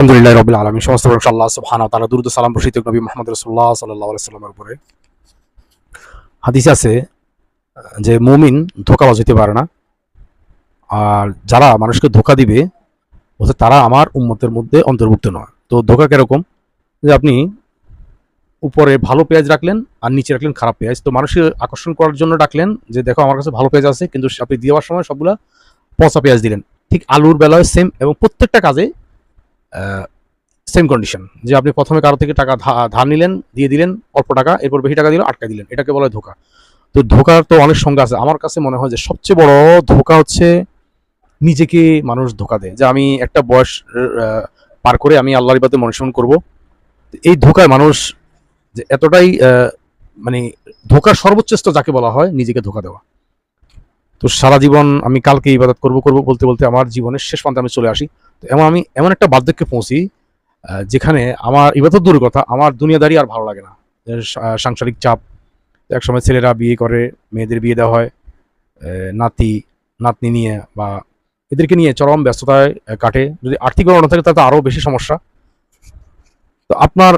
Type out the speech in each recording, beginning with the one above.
আলহামদুলিল্লাহ রবিল আলমী সমস্ত আল্লাহ সুবহানাহু ওয়া তাআলা দুরুদ সালাম বর্ষিত নবী মুহাম্মদ রাসূলুল্লাহ সাল্লাল্লাহু আলাইহি সাল্লামের উপরে। হাদিসে আছে যে মুমিন ধোঁকাবাজ হতে পারে না। আর যারা মানুষকে ধোঁকা দিবে বলছে তারা আমার উম্মতের মধ্যে অন্তর্ভুক্ত নয়। তো ধোঁকা কীরকম? যে আপনি উপরে ভালো পেঁয়াজ রাখলেন আর নিচে রাখলেন খারাপ পেঁয়াজ। তো মানুষকে আকর্ষণ করার জন্য ডাকলেন যে, দেখো, আমার কাছে ভালো পেঁয়াজ আছে, কিন্তু আপনি দেওয়ার সময় সবগুলা পচা পেঁয়াজ দিলেন। ঠিক আলুর বেলায় সেম এবং প্রত্যেকটা কাজে সেম কন্ডিশন যে আপনি প্রথমে কারও থেকে টাকা ধার নিলেন, দিয়ে দিলেন, অল্প টাকা, এরপর বেশি টাকা দিলেন, আটকা দিলেন। এটাকে বলা হয় ধোকা। তো ধোকার তো অনেক সংজ্ঞা আছে। আমার কাছে মনে হয় যে সবচেয়ে বড় ধোকা হচ্ছে নিজেকে মানুষ ধোকা দেয়। যে আমি একটা বয়স পার করে আমি আল্লাহর ইবাদতে মনুষ্যন করব। এই ধোকায় মানুষ যে এতটাই মানে ধোকার সর্বোচ্চ যাকে বলা হয় নিজেকে ধোকা দেওয়া। তো সারা জীবন আমি কালকে ইবাদত করব করব বলতে বলতে আমার জীবনের শেষ প্রান্তে আমি চলে আসি। তো এমন আমি এমন একটা বার্ধক্যে পৌঁছি যেখানে আমার ইবাদত দূর কথা আমার দুনিয়াদারি আর ভালো লাগে না। সাংসারিক চাপ একসময় ছেলেরা বিয়ে করে, মেয়েদের বিয়ে দেওয়া হয় নাতি, নাতনি নিয়ে বা এদেরকে নিয়ে চরম ব্যস্ততায় কাটে। যদি আর্থিক না থাকে তাহলে তো আরও বেশি সমস্যা। তো আপনার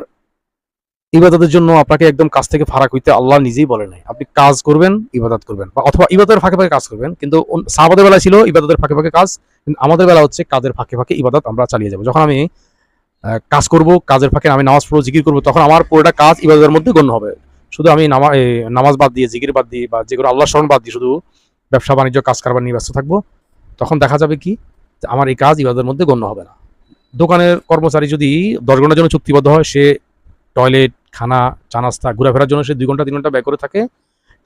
ইবাদতের জন্য আপনাকে একদম কাজ থেকে ফারাক হইতে আল্লাহ নিজেই বলে নাই। আপনি কাজ করবেন, ইবাদত করবেন বা অথবা ইবাদতের ফাঁকে ফাঁকে কাজ করবেন, কিন্তু সাহাবাদের বেলা ছিল ইবাদতের ফাঁকে ফাঁকে কাজ, কিন্তু আমাদের বেলা হচ্ছে কাজের ফাঁকে ফাঁকে ইবাদত আমরা চালিয়ে যাব। যখন আমি কাজ করব, কাজের ফাঁকে আমি নামাজ পড়ব, জিকির করব, তখন আমার পুরোটা কাজ ইবাদতের মধ্যে গণ্য হবে। শুধু আমি নামা নামাজ বাদ দিয়ে, জিকির বাদ দিয়ে বা যে কোনো আল্লাহ স্মরণ বাদ দিয়ে শুধু ব্যবসা বাণিজ্য, কাজ কারবার নিয়ে ব্যস্ত থাকব, তখন দেখা যাবে কি? আমার এই কাজ ইবাদতের মধ্যে গণ্য হবে না। দোকানের কর্মচারী যদি দশ ঘণ্টার জন্য চুক্তিবদ্ধ হয়, সে টয়লেট খানা চা নাস্তা ঘোরাফেরার জন্য সে দুই ঘণ্টা, তিন ঘণ্টা ব্যয় করে থাকে,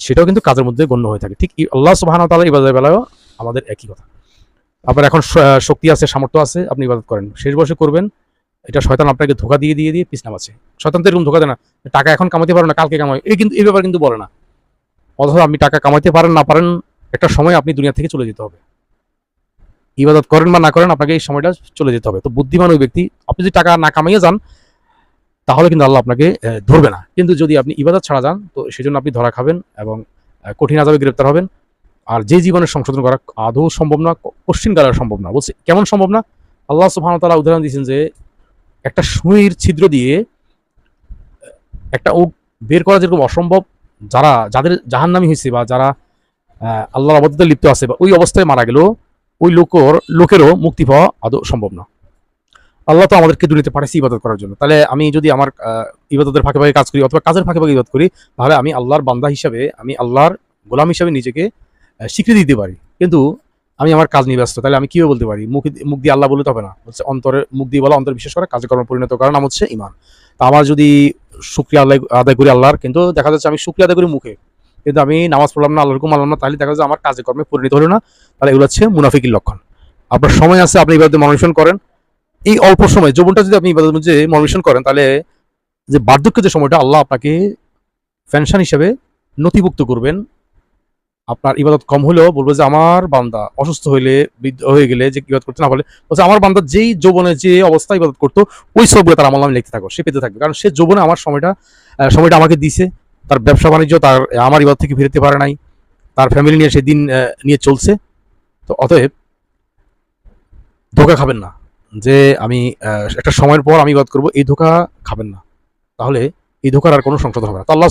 সেটাও কিন্তু কাজের মধ্যে গণ্য হয়ে থাকে। ঠিক আল্লাহ সুবাহ তালা ইবাদের বেলায়ও আমাদের একই কথা। আবার এখন শক্তি আছে, সামর্থ্য আছে, আপনি ইবাদত করেন। শেষ বয়সে করবেন, এটা শয়তান আপনাকে ধোকা দিয়ে দিয়ে দিয়ে পিছ নামাচ্ছে। শয়তান তো এরকম ধোকা দেয় না, টাকা এখন কামাতে পারো না, কালকে কামাই, এই কিন্তু এই ব্যাপার কিন্তু বলে না। অথবা আপনি টাকা কামাইতে পারেন, না পারেন, একটা সময় আপনি দুনিয়া থেকে চলে যেতে হবে। ইবাদত করেন বা না করেন, আপনাকে এই সময়টা চলে যেতে হবে। তো বুদ্ধিমান ওই ব্যক্তি, আপনি যদি টাকা না কামাইয়ে যান তাহলে কিন্তু আল্লাহ আপনাকে ধরবে না। কিন্তু যদি আপনি ইবাদত ছাড়া যান, তো সেজন্য আপনি ধরা খাবেন এবং কঠিন আজাবে গ্রেপ্তার হবেন। আর যে জীবনের সংশোধন করা আদৌ সম্ভব না কালার সম্ভব না। বলছে, কেমন সম্ভব না? আল্লাহ তাআলা উদাহরণ দিয়েছেন যে, একটা সুইর ছিদ্র দিয়ে একটা ও বের করা যেরকম অসম্ভব, যারা, যাদের জাহান্নামী হয়েছে বা যারা আল্লাহর অবদাতে লিপ্ত আছে বা ওই অবস্থায় মারা গেল ওই লোকর, লোকেরও মুক্তি পাওয়া আদৌ সম্ভব না। আল্লাহ তো আমাদেরকে দুনিয়াতে পাঠাইছে ইবাদত করার জন্য। তাহলে আমি যদি আমার ইবাদতের ফাঁকে ফাঁকে কাজ করি অথবা কাজের ফাঁকে ফাঁকে ইবাদত করি, তাহলে আমি আল্লাহর বান্দা হিসাবে, আমি আল্লাহর গোলাম হিসাবে নিজেকে স্বীকৃতি দিতে পারি। কিন্তু আমি আমার কাজ নিয়ে ব্যস্ত, তাহলে আমি কীভাবে বলতে পারি? মুখ মুখ দিয়ে আল্লাহ বলতে হবে না। হচ্ছে অন্তরে, মুখ দিয়ে বলা, অন্তর বিশেষ করে কাজে কর্মে পরিণত করার নাম হচ্ছে ইমান তা আমার যদি শুক্রিয়া আল্লাহ আদায় করি আল্লাহর, কিন্তু দেখা যাচ্ছে আমি শুক্রিয়া আদায় করি মুখে। কিন্তু আমি নামাজ পড়লাম না, আল্লাহর মানলাম না, তাহলে দেখা যাচ্ছে আমার কাজে কর্মে পরিণত হলো না। তাহলে এগুলো হচ্ছে মুনাফিকের লক্ষণ। আপনার সময় আছে, আপনি ইবাদতে মনোনিবেশন করেন। এই অল্প সময়, যৌবনটা যদি আপনি ইবাদতের মধ্যে করেন, তাহলে যে বার্ধক্য যে সময়টা আল্লাহ আপনাকে পেনশন হিসেবে নথিভুক্ত করবেন, আপনার ইবাদত কম হলেও বলব যে আমার বান্দা অসুস্থ হইলে, বৃদ্ধ হয়ে গেলে যে ইবাদত করতে না পারলে বলছে আমার বান্দা যেই যৌবনে যে অবস্থা ইবাদত করতো, ওই সবগুলো তার আমল আমি লিখতে থাকো, সে পেতে থাকবে। কারণ সে যৌবনে আমার সময়টা সময়টা আমাকে দিছে। তার ব্যবসা বাণিজ্য, তার, আমার ইবাদত থেকে ফিরতে পারে নাই। তার ফ্যামিলি নিয়ে সেদিন নিয়ে চলছে। তো অতএব ধোকা খাবেন না। যে আমি একটা সময়ের পর আমি বাদ করব, এই ধোকা খাবেন না। তাহলে এই ধোকার আর কোনো সংশোধন হবে না। তো আল্লাহ